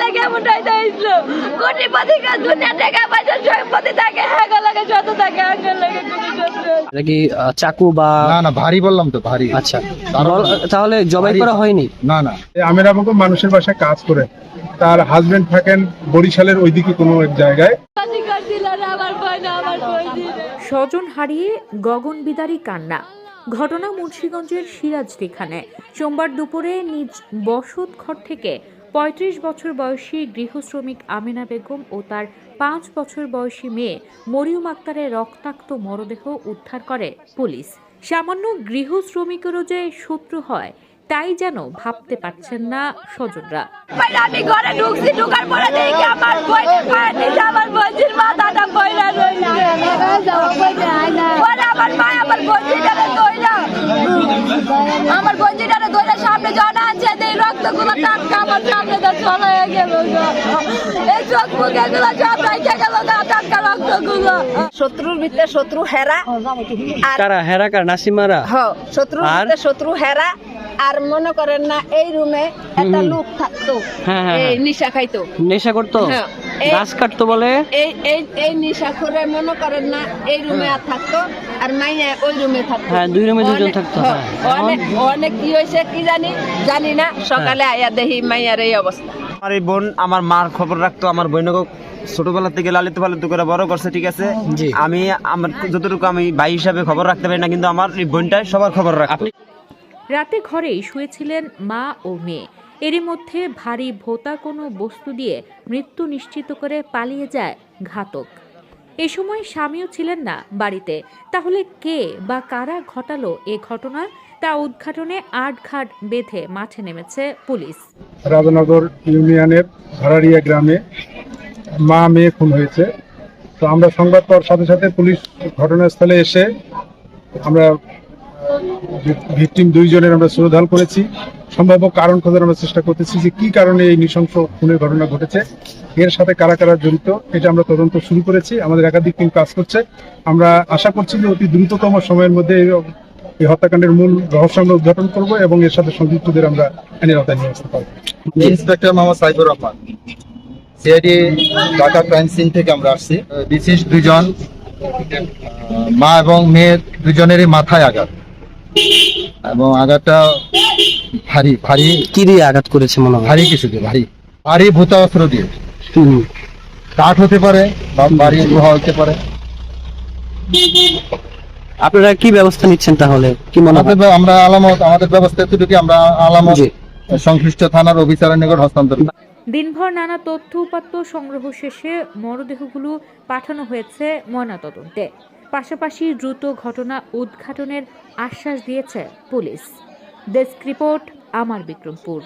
লেগে দুনিয়া টাকা পয়সা থাকে? হ্যাঁ লাগে যত থাকে হ্যাঁ লাগে এটা কি চাকু বা না না ভারী বললাম তো ভারী। আচ্ছা। তাহলে জবাই করা হয়নি? না না। আমেরা বেগম মানুষের বাসায় কাজ করে। তার হাজবেন্ড থাকেন বরিশালের ওইদিকে কোনো এক জায়গায়। স্বজন হারিয়ে গগন বিদারী কান্না। ঘটনা মুন্সীগঞ্জের সিরাজদিখানে সোমবার দুপুরে নিজ বসত ঘর থেকে পঁয়ত্রিশ বছর বয়সী গৃহশ্রমিক আমিনা বেগম ও তার পাঁচ বছর বয়সী মেয়ে মরিয়ম আক্তারের রক্তাক্ত মরদেহ উদ্ধার করে পুলিশ। সামান্য গৃহশ্রমিকেরও যে শত্রু হয়, তাই যেন ভাবতে পারছেন না স্বজনরা। আমি ঘরে ঢুকছি, ঢুকার পরে দেখি আমার বই পায়ে নিচে আমার বইজির মাথাটা বইরা রইছে পরে আমার মা আমার বইজিটারে দইরা আমার বইজিটারে দইরা সামনে জনা আছে এই রক্তগুলো টাটকা চলে গেল। এই চোখ মুখে গুলো সব রেখে গেল টাটকা রক্তগুলো শত্রুর ভিতরে শত্রু হেরা আর হেরা কার? নাসিমারা? হ শত্রুর? ভিতরে শত্রু হেরা আর মনে করেন না এই রুমে একটা লোক থাকতো। হ্যাঁ, হ্যাঁ, হ্যাঁ। নিশা খাইতো। নেশা করতো? হ্যাঁ, গাছ কাটতো বলে? এই এই এই নিশা করে মনে করেন না এই রুমে আর থাকতো আর মাইয়া ওই রুমে থাকতো। হ্যাঁ, দুই রুমে দুজন থাকতো, হ্যাঁ, হ্যাঁ। অনেক অনেক কি হয়েছে কি জানি জানি না। সকালে আয়া দেখি মাইয়ার এই অবস্থা। আমার এই বোন আমার মার খবর রাখতো আমার বোনকে ছোটবেলা থেকে লালিত পালিত করে বড় করছে ঠিক আছে? জি। আমি আমার যতটুকু আমি ভাই হিসাবে খবর রাখতে পারি না কিন্তু আমার এই বোনটাই সবার খবর রাখতো। রাতে ঘরেই শুয়েছিলেন মা ও মেয়ে। এরই মধ্যে ভারী ভোতা কোনো বস্তু দিয়ে মৃত্যু নিশ্চিত করে পালিয়ে যায় ঘাতক। এ সময় স্বামীও ছিলেন না বাড়িতে। তাহলে কে বা কারা ঘটালো এ ঘটনা? তা উদ্ঘাটনে আটঘাট বেঁধে মাঠে নেমেছে পুলিশ। রাজনগর ইউনিয়নের ভাড়ারিয়া গ্রামে মা মেয়ে খুন হয়েছে। তো আমরা সংবাদ পাওয়ার সাথে সাথে পুলিশ ঘটনাস্থলে এসে আমরা ভিকটিম দুইজনের আমরা শ্রদ্ধাল করেছি। সম্ভাব্য কারণ খোঁজার আমরা চেষ্টা করতেছি যে কি কারণে এই নৃশংস খুনের ঘটনা ঘটেছে। এর সাথে কারা কারা জড়িত, এটা আমরা তদন্ত শুরু করেছি। আমাদের একাধিক টিম কাজ করছে। আমরা আশা করছি যে অতি দ্রুততম সময়ের মধ্যে এই- হত্যাকাণ্ডের মূল রহস্য আমরা উদ্ঘাটন করব এবং এর সাথে সংযুক্তদের আমরা আইনের আওতায় নিয়ে আসতে পারব। Inspector Mohammad Saifur Rahman CID Dhaka crime scene থেকে আমরা আসছি। বিশেষ দুজন মা এবং মেয়ের দুজনেরই মাথায় আঘাত। এবং আঘাতটা ভারী ভারী। কি দিয়ে আঘাত করেছে মনে হয়? ভারী কিছু দিয়ে ভারী। ভারী ভূত অস্ত্র দিয়ে কাঠ হতে পারে বা ভারী লোহা হতে পারে। আপনারা কি ব্যবস্থা নিচ্ছেন তাহলে? কি মনে হয়? আমরা আলামত আমাদের ব্যবস্থা এতটুকু আমরা আলামত সংশ্লিষ্ট থানার অফিসারের নিকট হস্তান্তর দিনভর নানা তথ্য উপাত্ত সংগ্রহ শেষে মরদেহগুলো পাঠানো হয়েছে ময়নাতদন্তে। পাশাপাশি দ্রুত ঘটনা উদ্ঘাটনের আশ্বাস দিয়েছে পুলিশ। ডেস্ক রিপোর্ট আমার বিক্রমপুর।